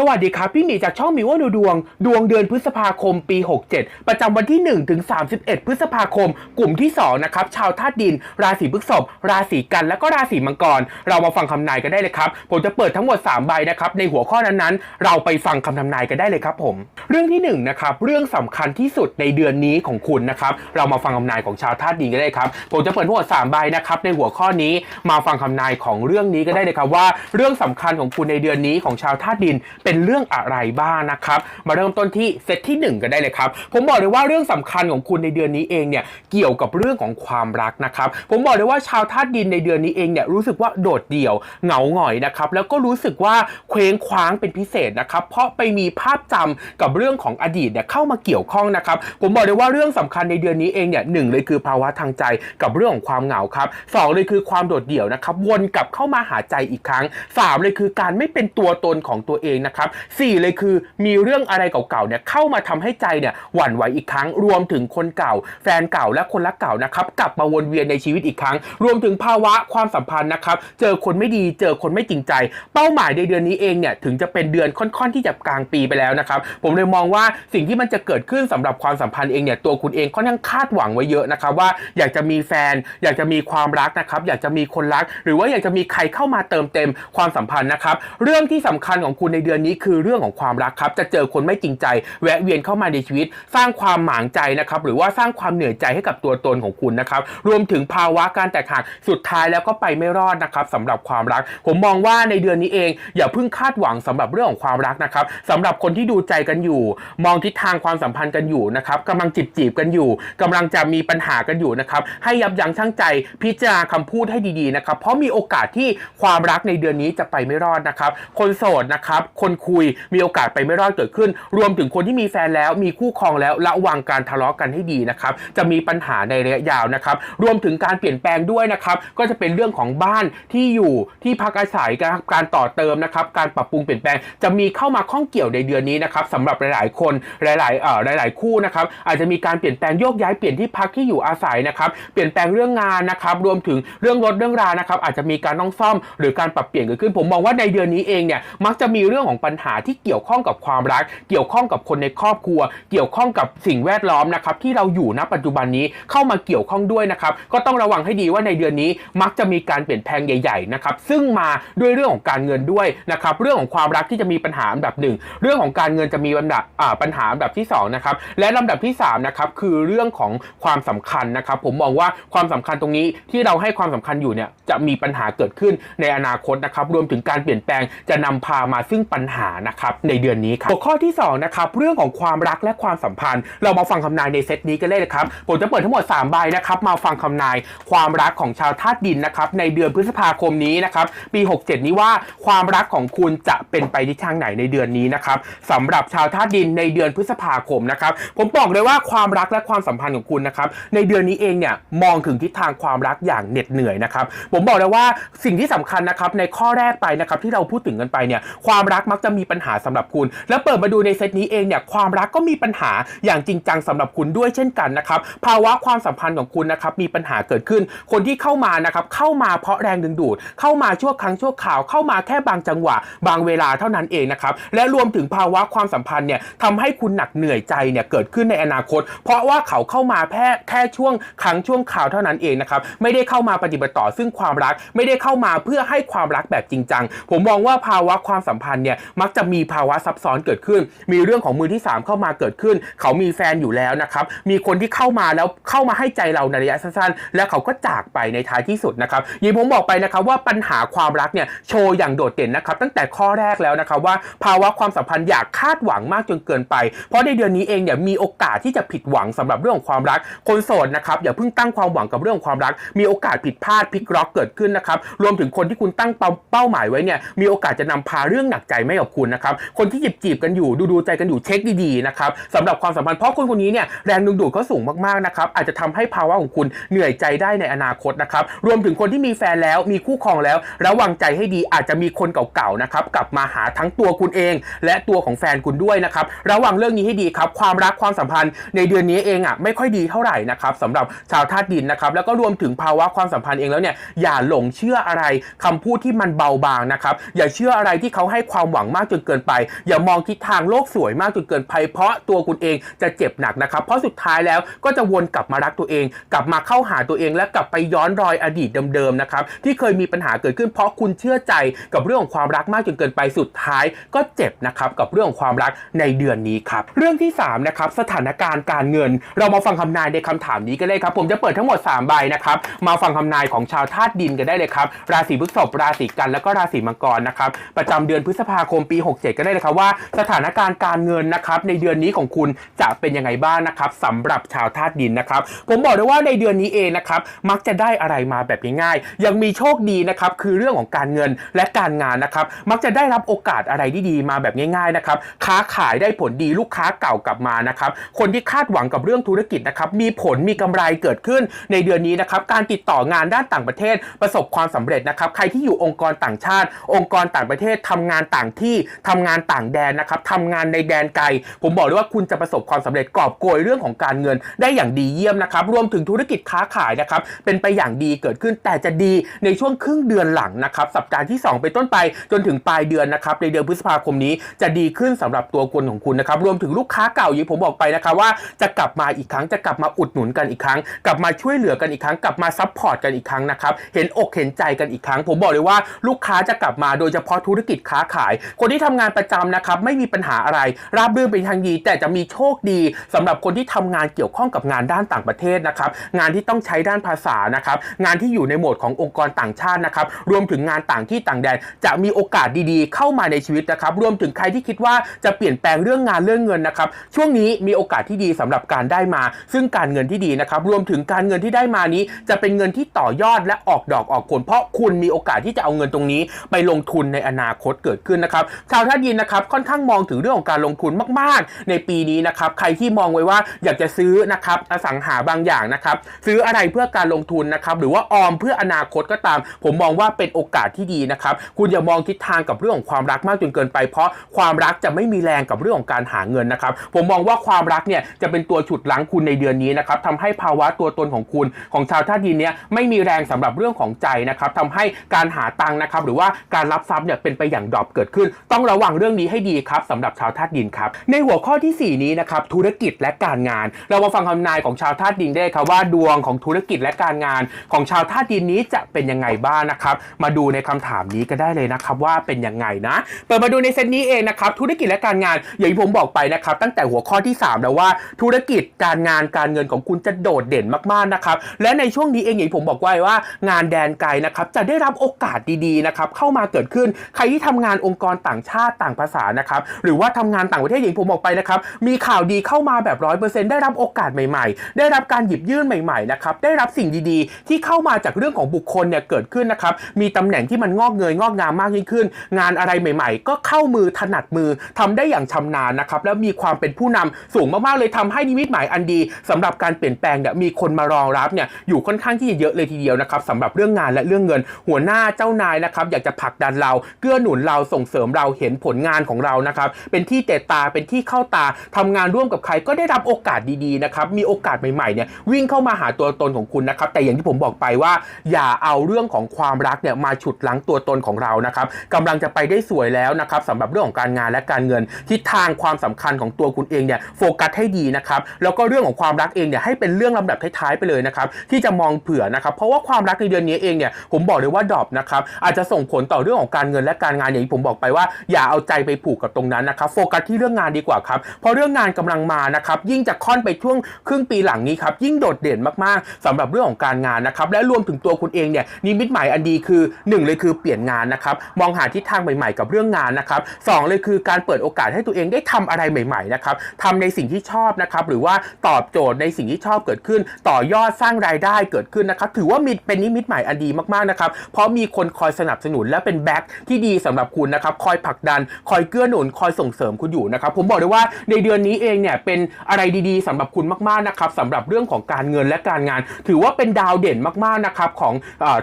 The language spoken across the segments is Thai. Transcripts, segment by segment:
สวัสดีครับ พี่หมีจากช่องหมีว่าดูดวง ดวงเดือนพฤษภาคมปี 67 ประจำวันที่ 1 ถึง 31 พฤษภาคม กลุ่มที่ 2 นะครับ ชาวธาตุดิน ราศีพฤษภราศีกัน และก็ราศีมังกร เรามาฟังคำนายกันได้เลยครับ ผมจะเปิดทั้งหมด 3 ใบนะครับ ในหัวข้อนั้นๆ เราไปฟังคำทำนายกันได้เลยครับผม เรื่องที่1นะครับ เรื่องสำคัญที่สุดในเดือนนี้ของคุณนะครับ เรามาฟังคำนายของชาวธาตุดินกันได้ครับ ผมจะเปิดทั้งหมด 3 ใบนะครับ ในหัวข้อนี้ มาฟังคำนายของเรื่องนี้ก็ได้เลยครับว่า เรื่องสำคัญของคุณในเดือนนี้ของชาวธาตุดินเป็นเรื่องอะไรบ้างนะครับ มาเริ่มต้นที่เซตที่ 1 กันได้เลยครับ ผมบอกเลยว่าเรื่องสำคัญของคุณในเดือนนี้เองเนี่ยเกี่ยวกับเรื่องของความรักนะครับ ผมบอกเลยว่าชาวธาตุดินในเดือนนี้เองเนี่ยรู้สึกว่าโดดเดี่ยวเหงาหงอยนะครับแล้วก็รู้สึกว่าเคว้งคว้างเป็นพิเศษนะครับ เพราะไปมีภาพจำกับเรื่องของอดีตเนี่ยเข้ามาเกี่ยวข้องนะครับ ผมบอกเลยว่าเรื่องสำคัญในเดือนนี้เองเนี่ยหนึ่งเลยคือภาวะทางใจกับเรื่องของความเหงาครับสองเลยคือความโดดเดี่ยวนะครับวนกลับเข้ามาหาใจอีกครั้งสามเลยคือการไม่เป็นตัวตนของตัวเองนะครับสี่เลยคือมีเรื่องอะไรเก่าๆเนี่ยเข้ามาทำให้ใจเนี่ยหวั่นไหวอีกครั้ง รวมถึงคนเก่า แฟนเก่าและคนรักเก่านะครับกลับมาวนเวียนในชีวิตอีกครั้ง รวมถึงภาวะความสัมพันธ์นะครับเจอคนไม่ดีเจอคนไม่จริงใจ เป้าหมายในเดือนนี้เองเนี่ยถึงจะเป็นเดือนค่อนๆที่จะกลางปีไปแล้วนะครับผมเลยมองว่าสิ่งที่มันจะเกิดขึ้นสำหรับความสัมพันธ์เองเนี่ยตัวคุณเองค่อนข้างคาดหวังไว้เยอะนะครับว่าอยากจะมีแฟน อยากจะมีความรักนะครับอยากจะมีคนรัก หรือว่าอยากจะมีใครเข้ามาเติมเต็มความสัมพันธ์นะครับเรื่องที่สำคัญของคุณในเดือนนี้คือเรื่องของความรักครับ จะเจอคนไม่จริงใจ แวะเวียนเข้ามาในชีวิต สร้างความหมางใจนะครับ หรือว่าสร้างความเหนื่อยใจให้กับตัวตนของคุณนะครับ รวมถึงภาวะการแตกหักสุดท้ายแล้วก็ไปไม่รอดนะครับสำหรับความรัก ผมมองว่าในเดือนนี้เอง อย่าเพิ่งคาดหวังสำหรับเรื่องของความรักนะครับสำหรับคนที่ดูใจกันอยู่ มองทิศทางความสัมพันธ์กันอยู่นะครับกำลังจีบจีบกันอยู่กำลังจะมีปัญหากันอยู่นะครับให้ยับยั้งชั่งใจพิจารณาคำพูดให้ดีๆนะครับเพราะมีโอกาสที่ความรักในเดือนนี้จะไปไม่รอดนะครับ คนโสดนะครับ คนคุย มีโอกาสไปไม่รอดเกิดขึ้น รวมถึงคนที่มีแฟนแล้วมีคู่ครองแล้วระวังการทะเลาะกันให้ดีนะครับจะมีปัญหาในระยะยาวนะครับรวมถึงการเปลี่ยนแปลงด้วยนะครับก็จะเป็นเรื่องของบ้านที่อยู่ที่พักอาศัยการการต่อเติมนะครับการปรับปรุงเปลี่ยนแปลงจะมีเข้ามาข้องเกี่ยวในเดือนนี้นะครับสำหรับหลาย ๆ คนหลายๆเอ่อหลาย ๆ คู่นะครับอาจจะมีการเปลี่ยนแปลงโยกย้ายเปลี่ยนที่พักที่อยู่อาศัยนะครับเปลี่ยนแปลงเรื่องงานนะครับรวมถึงเรื่องรถเรื่องรานะครับอาจจะมีการต้องซ่อมหรือการปรับเปลี่ยนเกิดขึ้น ผมมองว่าในเดือนนี้เองเนี่ยมักจะมีเรื่องของปัญหาที่เกี่ยวข้องกับความรัก เกี่ยวข้องกับคนในครอบครัว เกี่ยวข้องกับสิ่งแวดล้อมนะครับที่เราอยู่ณปัจจุบันนี้เข้ามาเกี่ยวข้องด้วยนะครับก็ต้องระวังให้ดีว่าในเดือนนี้มักจะมีการเปลี่ยนแปลงใหญ่ๆนะครับซึ่งมาด้วยเรื่องของการเงินด้วยนะครับเรื่องของความรักที่จะมีปัญหาอันดับหนึ่งเรื่องของการเงินจะมีลำดับปัญหาอันดับที่สองนะครับและลำดับที่สามนะครับคือเรื่องของความสำคัญนะครับผมมองว่าความสำคัญตรงนี้ที่เราให้ความสำคัญอยู่เนี่ยจะมีปัญหาเกิดขึ้นในอนาคตนะครับรวมถึงการเปลี่ยนแปลงจะนำพามาซึ่งปัญหานะครับในเดือนนี้ครับหัวข้อที่สองนะครับเรื่องของความรักและความสัมพันธ์ เรามาฟังคำนายในเซตนี้กันเลยนะครับผมจะเปิดทั้งหมด3ใบนะครับมาฟังคำนายความรักของชาวธาตุดินนะครับในเดือนพฤษภาคมนี้นะครับปี 67 นี้ว่าความรักของคุณจะเป็นไปทิศทางไหนในเดือนนี้นะครับสำหรับชาวธาตุดินในเดือนพฤษภาคมนะครับผมบอกเลยว่าความรักและความสัมพันธ์ของคุณนะครับในเดือนนี้เองเนี่ยมองถึงทิศทางความรักอย่างเหน็ดเหนื่อยนะครับผมบอกเลยว่าสิ่งที่สำคัญนะครับในข้อแรกไปนะครับที่เราพูดถึงกันไปเนี่ยความรักมักจะมีปัญหาสำหรับคุณ แล้วเปิดมาดูในเซตนี้เองเนี่ยความรักก็มีปัญหาอย่างจริงจังสำหรับคุณด้วยเช่นกันนะครับภาวะความสัมพันธ์ของคุณนะครับมีปัญหาเกิดขึ้น คนที่เข้ามานะครับเข้ามาเพราะแรงดึงดูด เข้ามาชั่วครั้งชั่วคราวเข้ามาแค่บางจังหวะ บางเวลาเท่านั้นเองนะครับและรวมถึงภาวะความสัมพันธ์เนี่ยทำให้คุณหนักเหนื่อยใจเนี่ยเกิดขึ้นในอนาคต เพราะว่าเขาเข้ามาแค่แค่ช่วงครั้งช่วงคราวเท่านั้นเองนะครับไม่ได้เข้ามาปฏิบัติต่อซึ่งความรัก ไม่ได้เข้ามาเพื่อให้ความรักแบบจริงจังผมมองว่าภาวะความสัมพันธ์เนี่ยมักจะมีภาวะซับซ้อนเกิดขึ้น มีเรื่องของมือที่สามเข้ามาเกิดขึ้น เขามีแฟนอยู่แล้วนะครับ มีคนที่เข้ามาแล้วเข้ามาให้ใจเราในระยะสั้นๆ แล้วเขาก็จากไปในท้ายที่สุดนะครับยิ่งผมบอกไปนะครับว่าปัญหาความรักเนี่ยโชว์อย่างโดดเด่นนะครับตั้งแต่ข้อแรกแล้วนะครับว่าภาวะความสัมพันธ์อยากคาดหวังมากจนเกินไป เพราะในเดือนนี้เองเนี่ยมีโอกาสที่จะผิดหวังสำหรับเรื่องของความรัก คนโสดนะครับอย่าเพิ่งตั้งความหวังกับเรื่องความรัก มีโอกาสผิดพลาดพลิกล็อกเกิดขึ้นนะครับรวมถึงคนที่คุณตั้งเป้าเป้าหมายไว้เนี่ยมีโอกาสจะนำพาเรื่องหนักใจไม่กับคุณนะครับคนที่จีบจีบกันอยู่ดูดูใจกันอยู่เช็คดีๆนะครับสำหรับความสัมพันธ์เพราะคนคนนี้เนี่ยแรงดึงดูดเขาสูงมากๆนะครับอาจจะทำให้ภาวะของคุณเหนื่อยใจได้ในอนาคตนะครับรวมถึงคนที่มีแฟนแล้วมีคู่ครองแล้ว ระวังใจให้ดีอาจจะมีคนเก่าๆนะครับกลับมาหาทั้งตัวคุณเอง และตัวของแฟนคุณด้วยนะครับระวังเรื่องนี้ให้ดีครับความรักความสัมพันธ์ในเดือนนี้เองอะไม่ค่อยดีเท่าไหร่นะครับสำหรับชาวธาตุดินนะครับแล้วก็รวมถึงภาวะความสัมพันธ์เองแล้วเนี่ยอย่าหลงเชื่ออะไรคำพูดที่มันเบาบางนะครับอย่าเชื่ออะไรที่เขาให้ความหวังงมากจนเกินไป อย่ามองทิศทางโลกสวยมากจนเกินไป เพราะตัวคุณเองจะเจ็บหนักนะครับ เพราะสุดท้ายแล้วก็จะวนกลับมารักตัวเอง กลับมาเข้าหาตัวเอง และกลับไปย้อนรอยอดีตเดิมๆนะครับที่เคยมีปัญหาเกิดขึ้น เพราะคุณเชื่อใจกับเรื่องของความรักมากจนเกินไปสุดท้าย ก็เจ็บนะครับกับเรื่องของความรักในเดือนนี้ครับเรื่องที่สามนะครับสถานการณ์การเงิน เรามาฟังคำนายในคำถามนี้กันเลยครับ ผมจะเปิดทั้งหมด 3 ใบนะครับมาฟังคำนายของชาวธาตุดินกันได้เลยครับราศีพฤษภราศีกันแล้วก็ราศีมังกรนะครับประจำเดือนพฤษภาคมปี 67 ก็ได้เลยครับว่าสถานการณ์การเงินนะครับในเดือนนี้ของคุณจะเป็นยังไงบ้างนะครับสำหรับชาวธาตุดินนะครับ ผมบอกเลยว่าในเดือนนี้เองนะครับมักจะได้อะไรมาแบบง่ายๆยังมีโชคดีนะครับคือเรื่องของการเงินและการงานนะครับ มักจะได้รับโอกาสอะไรที่ดีมาแบบง่ายๆนะครับค้าขายได้ผลดีลูกค้าเก่ากลับมานะครับคนที่คาดหวังกับเรื่องธุรกิจนะครับมีผลมีกำไรเกิดขึ้นในเดือนนี้นะครับการติดต่องานด้านต่างประเทศประสบความสำเร็จนะครับ ใครที่อยู่องค์กรต่างชาติ องค์กรต่างประเทศทำงานต่างที่ทำงานต่างแดนนะครับทำงานในแดนไกล ผมบอกเลยว่าคุณจะประสบความสำเร็จกอบโกยเรื่องของการเงิน ได้อย่างดีเยี่ยมนะครับ รวมถึงธุรกิจค้าขายนะครับ เป็นไปอย่างดีเกิดขึ้น แต่จะดีในช่วงครึ่งเดือนหลังนะครับ สัปดาห์ที่2เป็นต้นไป จนถึงปลายเดือนนะครับ ในเดือนพฤษภาคมนี้จะดีขึ้นสำหรับตัวคนของคุณนะครับ รวมถึงลูกค้าเก่าอย่างผมบอกไปนะครับว่าจะกลับมาอีกครั้ง จะกลับมาอุดหนุนกันอีกครั้ง กลับมาช่วยเหลือกันอีกครั้ง กลับมาซัพพอร์ตกันอีกครั้งนะครับ เห็นอกเห็นใจกันอีกครั้ง ผมบอกเลยว่าลูกค้าจะกลับมาโดยเฉพาะธุรกิจค้าขายคนที่ทำงานประจำนะครับไม่มีปัญหาอะไร ราบรื่นเป็นทางดี แต่จะมีโชคดีสำหรับคนที่ทำงานเกี่ยวข้องกับงานด้านต่างประเทศนะครับงานที่ต้องใช้ด้านภาษานะครับงานที่อยู่ในโหมดขององค์กรต่างชาตินะครับรวมถึงงานต่างที่ต่างแดน จะมีโอกาสดีๆ เข้ามาในชีวิตนะครับรวมถึงใครที่คิดว่าจะเปลี่ยนแปลงเรื่องงานเรื่องเงินนะครับช่วงนี้มีโอกาสที่ดีสำหรับการได้มา ซึ่งการเงินที่ดีนะครับรวมถึงการเงินที่ได้มานี้ จะเป็นเงินที่ต่อยอดและออกดอกออกผล เพราะคุณมีโอกาสที่จะเอาเงินตรงนี้ ไปลงทุนในอนาคตเกิดขึ้นนะครับนะครับชาวท่าดินนะครับค่อนข้างมองถึงเรื่องของการลงทุนมาก ๆ ในปีนี้นะครับใครที่มองไว้ว่าอยากจะซื้อนะครับอสังหาบางอย่างนะครับซื้ออะไรเพื่อการลงทุนนะครับหรือว่าออมเพื่ออนาคตก็ตาม ผมมองว่าเป็นโอกาสที่ดีนะครับคุณอย่ามองทิศทางกับเรื่องของความรักมากจนเกินไป เพราะความรักจะไม่มีแรงกับเรื่องของการหาเงินนะครับผมมองว่าความรักเนี่ยจะเป็นตัวฉุดลังคุณในเดือนนี้นะครับทำให้ภาวะตัวตนของคุณของชาวท่าดินเนี่ยไม่มีแรงสำหรับเรื่องของใจนะครับทำให้การหาตังค์นะครับหรือว่าการรับทรัพย์เนี่ยเป็นไปอย่างดรอปเกิดขึ้นต้องระวังเรื่องนี้ให้ดีครับสำหรับชาวธาตุดินครับ ในหัวข้อทีสี่ 4 นี้นะครับธุรกิจและการงาน เรามาฟังคำนายของชาวธาตุดินได้ครับว่าดวงของธุรกิจและการงาน ของชาวธาตุดินนี้จะเป็นยังไงบ้างนะครับ มาดูในคำถามนี้ก็ได้เลยนะครับว่าเป็นยังไงนะ เปิดมาดูในเซตนี้เองนะครับธุรกิจและการงานอย่างที่ผมบอกไปนะครับตั้งแต่หัวข้อที่3แล้วว่าธุรกิจการงานการเงินของคุณจะโดดเด่นมากๆนะครับและในช่วงนี้เองอย่างที่ผมบอกไว้ว่า งานแดนไกลนะครับจะได้รับโอกาสดีๆนะครับเข้ามาเกิดขึ้น ใครที่ทำงานองค์กรต่างชาติต่างภาษานะครับหรือว่าทำงานต่างประเทศอย่างผมบอกไปนะครับมีข่าวดีเข้ามาแบบร้อยเปอร์เซ็นต์ได้รับโอกาสใหม่ๆ ได้รับการหยิบยื่นใหม่ๆนะครับได้รับสิ่งดีๆ ที่เข้ามาจากเรื่องของบุคคลเนี่ยเกิดขึ้นนะครับมีตำแหน่งที่มันงอกเงยงอกงามมากยิ่งขึ้น งานอะไรใหม่ ๆ ก็เข้ามือถนัดมือทำได้อย่างชำนาญนะครับแล้วมีความเป็นผู้นำสูงมากๆเลยทำให้นิมิตหมายอันดีสำหรับการเปลี่ยนแปลงเนี่ยมีคนมารองรับเนี่ยอยู่ค่อนข้างที่จะเยอะเลยทีเดียวนะครับสำหรับเรื่องงานและเรื่องเงิน หัวหน้าเจ้านายนะครับอยากจะผลักดันเราเกื้อหนุนเราส่งเสริมเราเห็นผลงานของเรานะครับเป็นที่เตะตาเป็นที่เข้าตาทำงานร่วมกับใครก็ได้รับโอกาสดีๆนะครับมีโอกาสใหม่ๆเนี่ยวิ่งเข้ามาหาตัวตนของคุณนะครับแต่อย่างที่ผมบอกไปว่า อย่าเอาเรื่องของความรักเนี่ยมาฉุดลังตัวตนของเรานะครับกำลังจะไปได้สวยแล้วนะครับสำหรับเรื่องของการงานและการเงินทิศทางความสำคัญของตัวคุณเองเนี่ยโฟกัสให้ดีนะครับแล้วก็เรื่องของความรักเองเนี่ยให้เป็นเรื่องลำดับท้ายๆไปเลยนะครับที่จะมองเผื่อนะครับเพราะว่าความรักในเดือนนี้เองเนี่ยผมบอกเลยว่าดรอปนะครับอาจจะส่งผลต่อเรื่องของการเงินและการงานอย่างที่ผมบอกไปว่าอย่าเอาใจไปผูกกับตรงนั้นนะครับโฟกัสที่เรื่องงานดีกว่าครับเพราะเรื่องงานกำลังมานะครับยิ่งจะค่อนไปช่วงครึ่งปีหลังนี้ครับยิ่งโดดเด่นมากๆสำหรับเรื่องของการงานนะครับและรวมถึงตัวคุณเองเนี่ยนิมิตหมายอันดีคือหนึ่งเลยคือเปลี่ยนงานนะครับมองหาทิศทางใหม่ๆ กับเรื่องงานนะครับสองเลยคือการเปิดโอกาสให้ตัวเองได้ทำอะไรใหม่ๆนะครับทำในสิ่งที่ชอบนะครับหรือว่าตอบโจทย์ในสิ่งที่ชอบเกิดขึ้น ต่อยอดสร้างรายได้เกิดขึ้นนะครับถือว่ามีเป็นนิมิตหมายอันดีมากๆนะครับเพราะมีคนคอยสนับสนุนและเป็นแบ็คที่ดีสำหรับคุณนะครับคอยผลักดัน คอยเกื้อหนุน คอยส่งเสริมคุณอยู่นะครับ ผมบอกเลยว่าในเดือนนี้เองเนี่ยเป็นอะไรดีๆสำหรับคุณมากๆนะครับสำหรับเรื่องของการเงินและการงาน ถือว่าเป็นดาวเด่นมากๆนะครับของ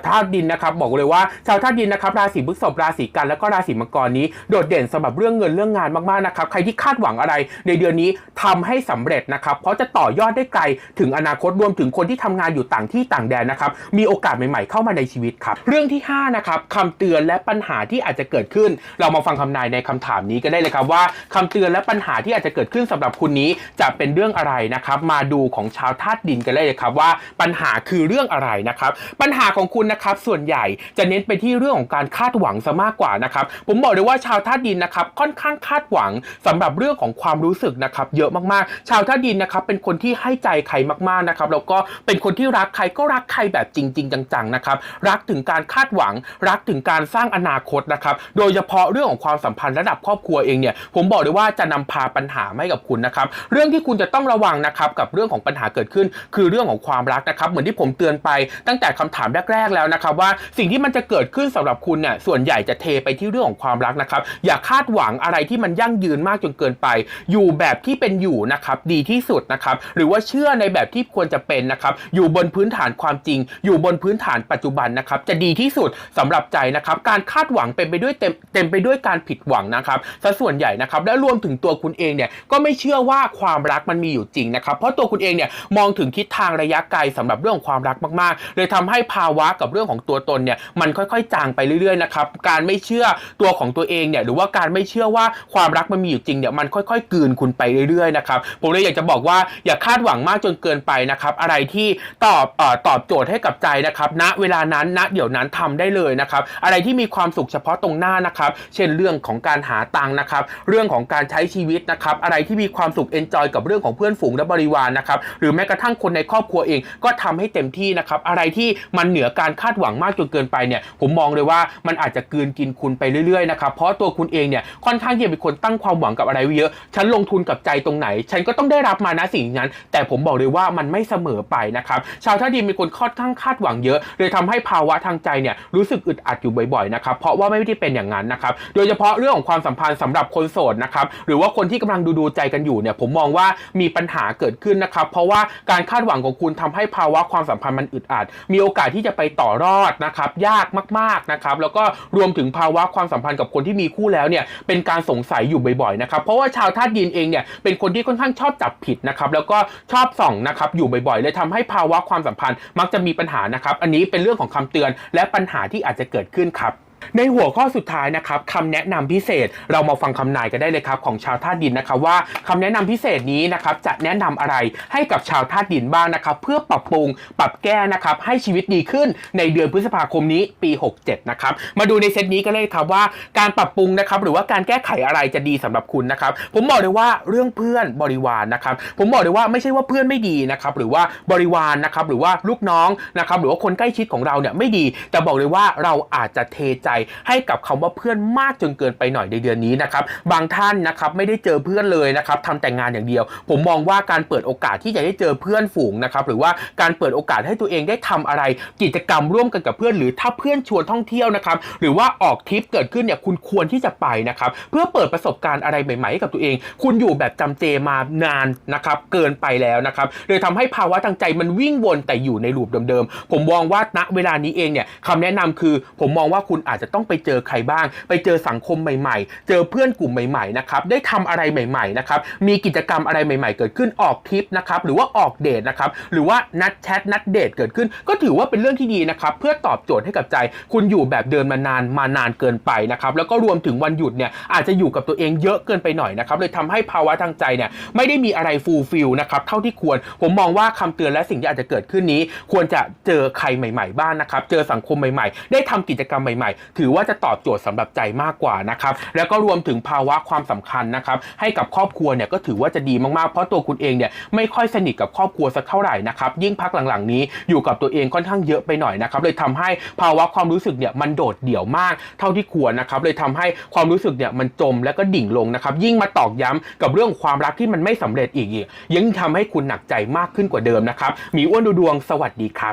ธาตุดินนะครับ บอกเลยว่าชาวธาตุดินนะครับราศีพฤษภราศีกันแล้วก็ราศีมังกรนี้โดดเด่นสำหรับเรื่องเงินเรื่องงานมากๆนะครับใครที่คาดหวังอะไร ในเดือนนี้ทำให้สำเร็จนะครับเพราะจะต่อยอดได้ไกลถึงอนาคตรวมถึงคนที่ทำงานอยู่ต่างที่ต่างแดนนะครับมีโอกาสใหม่ๆเข้ามาในชีวิตครับเรื่องที่ห้านะครับคำเตือนและปัญหาที่อาจจะเกิดขึ้นเรามาฟังคำนายในคำถามนี้ก็ได้เลยครับว่าคำเตือนและปัญหาที่อาจจะเกิดขึ้นสำหรับคุณนี้จะเป็นเรื่องอะไรนะครับ มาดูของชาวธาตุดินกันได้เลยครับว่าปัญหาคือเรื่องอะไรนะครับ ปัญหาของคุณนะครับส่วนใหญ่จะเน้นไปที่เรื่องของการคาดหวังซะมากกว่านะครับผมบอกเลยว่าชาวธาตุดินนะครับค่อนข้างคาดหวังสำหรับเรื่องของความรู้สึกนะครับเยอะมากๆ ชาวธาตุดินนะครับเป็นคนที่ให้ใจใครมากๆนะครับแล้วก็เป็นคนที่รักใครก็รักใครแบบจริง ๆ จังๆนะครับรักถึงการคาดหวัง รักถึงการสร้างอนาคตนะครับโดยเฉพาะเรื่องื่องของความสัมพันธ์ระดับครอบครัวเองเนี่ยผมบอกเลยว่าจะนำพาปัญหามาให้กับคุณนะครับเรื่องที่คุณจะต้องระวังนะครับกับเรื่องของปัญหาเกิดขึ้น คือเรื่องของความรักนะครับเหมือนที่ผมเตือนไปตั้งแต่คำถามแรก ๆแล้วนะครับว่าสิ่งที่มันจะเกิดขึ้นสำหรับคุณเนี่ยส่วนใหญ่จะเทไปที่เรื่องของความรักนะครับอย่าคาดหวังอะไรที่มันยั่งยืนมากจนเกินไป อยู่แบบที่เป็นอยู่นะครับดีที่สุดนะครับหรือว่าเชื่อในแบบที่ควรจะเป็นนะครับอยู่บนพื้นฐานความจริง อยู่บนพื้นฐานปัจจุบันนะครับจะดีที่สุดสำหรับใจนะครับการคาดหวังเป็นไปด้วยเต็มเต็มไปด้วยด้วยการผิดหวังนะครับซะส่วนใหญ่นะครับและรวมถึงตัวคุณเองเนี่ยก็ไม่เชื่อว่าความรักมันมีอยู่จริงนะครับเพราะตัวคุณเองเนี่ยมองถึงทิศทางระยะไกลสำหรับเรื่องความรักมากๆ เลยทำให้ภาวะกับเรื่องของตัวตนเนี่ยมันค่อยๆ จางไปเรื่อยๆนะครับการไม่เชื่อตัวของตัวเองเนี่ยหรือว่าการไม่เชื่อว่าความรักมันมีอยู่จริงเนี่ยมันค่อยๆกืนคุณไปเรื่อยๆนะครับผมเลยอยากจะบอกว่าอย่าคาดหวังมากจนเกินไปนะครับอะไรที่ตอบออตอบโจทย์ให้กับใจนะครับณเวลานั้นณเดี๋ยวนั้นทำได้เลยนะครับอะไรที่มีความสุขเฉพาะตรงหน้านะครับเช่นเรื่องของการหาตังค์นะครับ เรื่องของการใช้ชีวิตนะครับ อะไรที่มีความสุขเอนจอยกับเรื่องของเพื่อนฝูงและบริวารนะครับ หรือแม้กระทั่งคนในครอบครัวเองก็ทำให้เต็มที่นะครับ อะไรที่มันเหนือการคาดหวังมากจนเกินไปเนี่ย ผมมองเลยว่ามันอาจจะกลืนกินคุณไปเรื่อยๆนะครับ เพราะตัวคุณเองเนี่ยค่อนข้างที่จะเป็นคนตั้งความหวังกับอะไรไว้เยอะ ฉันลงทุนกับใจตรงไหน ฉันก็ต้องได้รับมานะสิ่งนั้น แต่ผมบอกเลยว่ามันไม่เสมอไปนะครับ ชาวท่าดินเป็นคนค่อนข้างคาดหวังเยอะ เลยทำให้ภาวะทางใจเนี่ยรู้สึกอึดอัดอยู่บ่อยๆนะครับ เพราะว่าไม่ได้เป็นอย่างนั้นนะครับโดยเฉพาะเรื่องของความสัมพันธ์สำหรับคนโสดนะครับหรือว่าคนที่กำลังดูดูใจกันอยู่เนี่ยผมมองว่ามีปัญหาเกิดขึ้นนะครับ เพราะว่าการคาดหวังของคุณทำให้ภาวะความสัมพันธ์มันอึดอัดมีโอกาสที่จะไปต่อรอดนะครับยากมากๆนะครับแล้วก็รวมถึงภาวะความสัมพันธ์กับคนที่มีคู่แล้วเนี่ยเป็นการสงสัยอยู่บ่อยๆนะครับเพราะว่าชาวธาตุดินเองเนี่ยเป็นคนที่ค่อนข้างชอบจับผิดนะครับแล้วก็ชอบส่องนะครับอยู่บ่อยๆเลยทำให้ภาวะความสัมพันธ์มักจะมีปัญหานะครับอันนี้เป็นเรื่องของคำเตือนและปัญหาที่อาจจะเกิดขึ้นครับ ในหัวข้อสุดท้ายนะครับคำแนะนำพิเศษเรามาฟังคำนายกันได้เลยครับของชาวธาตุดินนะครับว่าคำแนะนำพิเศษนี้นะครับจะแนะนำอะไรให้กับชาวธาตุดินบ้างนะครับเพื่อปรับปรุงปรับแก้นะครับให้ชีวิตดีขึ้นในเดือนพฤษภาคมนี้ปี 67นะครับมาดูในเซตนี้กันเลยครับว่าการปรับปรุงนะครับหรือว่าการแก้ไขอะไรจะดีสำหรับคุณนะครับผมบอกเลยว่าเรื่องเพื่อนบริวารนะครับผมบอกเลยว่าไม่ใช่ว่าเพื่อนไม่ดีนะครับหรือว่าบริวารนะครับหรือว่าลูกน้องนะครับหรือว่าคนใกล้ชิดของเราเนี่ยไม่ดี แต่บอกเลยว่าเราอาจจะเทใจให้กับคำว่าเพื่อนมากจนเกินไปหน่อยในเดือนนี้นะครับบางท่านนะครับไม่ได้เจอเพื่อนเลยนะครับทำแต่งานอย่างเดียว ผมมองว่าการเปิดโอกาสที่จะได้เจอเพื่อนฝูงนะครับหรือว่าการเปิดโอกาสให้ตัวเองได้ทำอะไร กิจกรรมร่วมกันกับเพื่อนหรือถ้าเพื่อนชวนท่องเที่ยวนะครับหรือว่าออกทริปเกิดขึ้นเนี่ยคุณควรที่จะไปนะครับเพื่อเปิดประสบการณ์อะไรใหม่ ๆ ให้กับตัวเอง คุณอยู่แบบจำเจมานานนะครับเกินไปแล้วนะครับเลยทำให้ภาวะทางใจมันวิ่งวนแต่อยู่ในลูปเดิมๆผมมองว่าณเวลานี้เองเนี่ยคำแนะนำคือ ผมมองว่าคุณอาจจะจะต้องไปเจอใครบ้าง ไปเจอสังคมใหม่ ๆ เจอเพื่อนกลุ่มใหม่ๆนะครับได้ทำอะไรใหม่ๆนะครับมีกิจกรรมอะไรใหม่ ๆ เกิดขึ้นออกทริปนะครับหรือว่าออกเดทนะครับหรือว่านัดแชทนัดเดทเกิดขึ้น ก็ถือว่าเป็นเรื่องที่ดีนะครับเพื่อตอบโจทย์ให้กับใจ คุณอยู่แบบเดินมานานมานานเกินไปนะครับแล้วก็รวมถึงวันหยุดเนี่ยอาจจะอยู่กับตัวเองเยอะเกินไปหน่อยนะครับเลยทำให้ภาวะทางใจเนี่ยไม่ได้มีอะไรฟูลฟิลนะครับเท่าที่ควร ผมมองว่าคำเตือนและสิ่งที่อาจจะเกิดขึ้นนี้ ควรจะเจอใครใหม่ ๆ บ้างนะครับเจอสังคมใหม่ๆ ได้ทำกิจกรรมใหม่ๆถือว่าจะตอบโจทย์สำหรับใจมากกว่านะครับแล้วก็รวมถึงภาวะความสำคัญนะครับให้กับครอบครัวเนี่ยก็ถือว่าจะดีมากๆ เพราะตัวคุณเองเนี่ยไม่ค่อยสนิทกับครอบครัวสักเท่าไหร่นะครับยิ่งพักหลังๆนี้อยู่กับตัวเองค่อนข้างเยอะไปหน่อยนะครับเลยทำให้ภาวะความรู้สึกเนี่ยมันโดดเดี่ยวมากเท่าที่ควรนะครับเลยทำให้ความรู้สึกเนี่ยมันจมแล้วก็ดิ่งลงนะครับยิ่งมาตอกย้ำกับเรื่องความรักที่มันไม่สำเร็จอีกยิ่งทำให้คุณหนักใจมากขึ้นกว่าเดิมนะครับมีอ้วนดูดวงสวัสดีครับ